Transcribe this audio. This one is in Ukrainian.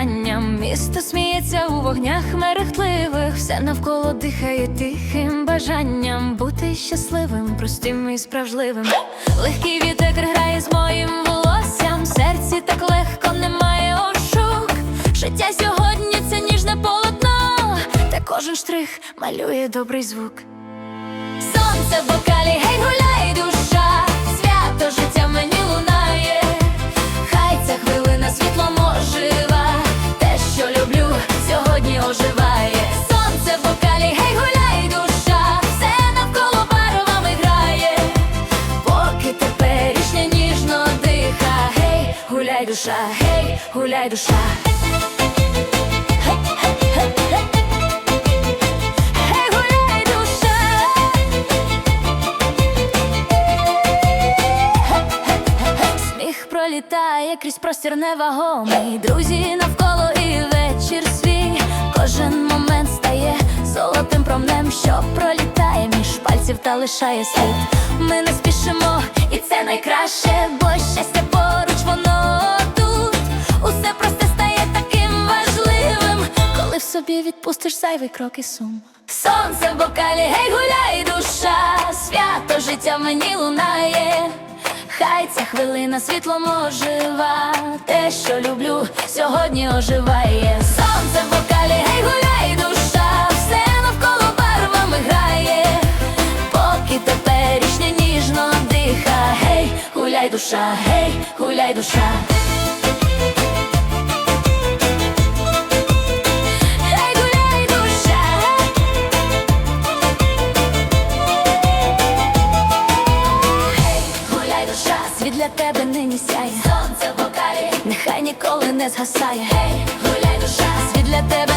коханням. Місто сміється у вогнях мерехтливих, все навколо дихає тихим бажанням бути щасливим, простим і справжливим. Легкий вітер грає з моїм волоссям, серці так легко немає ошук. Життя сьогодні це ніжне полотно, та кожен штрих малює добрий звук. Сонце в бокалі, гей, гуляй, душа, гей, гуляй, душа. Пролітає крізь простір невагомий. Друзі навколо і вечір свій. Кожен момент стає золотим промнем, що пролітає між пальців та лишає слід. Ми не спішимо, і це найкраще, собі відпустиш зайвий крок і сум. Сонце в бокалі, гей, гуляй, душа, свято життя мені лунає. Хай ця хвилина світлом ожива, те, що люблю, сьогодні оживає. Сонце в бокалі, гей, гуляй, душа, все навколо барвами грає, поки теперішня ніжно диха, гей, гуляй, душа, гей, гуляй, душа. Для тебе нині сяє. Сонце в бокалі, нехай ніколи не згасає. Гей, гуляй, душа, світ для тебе.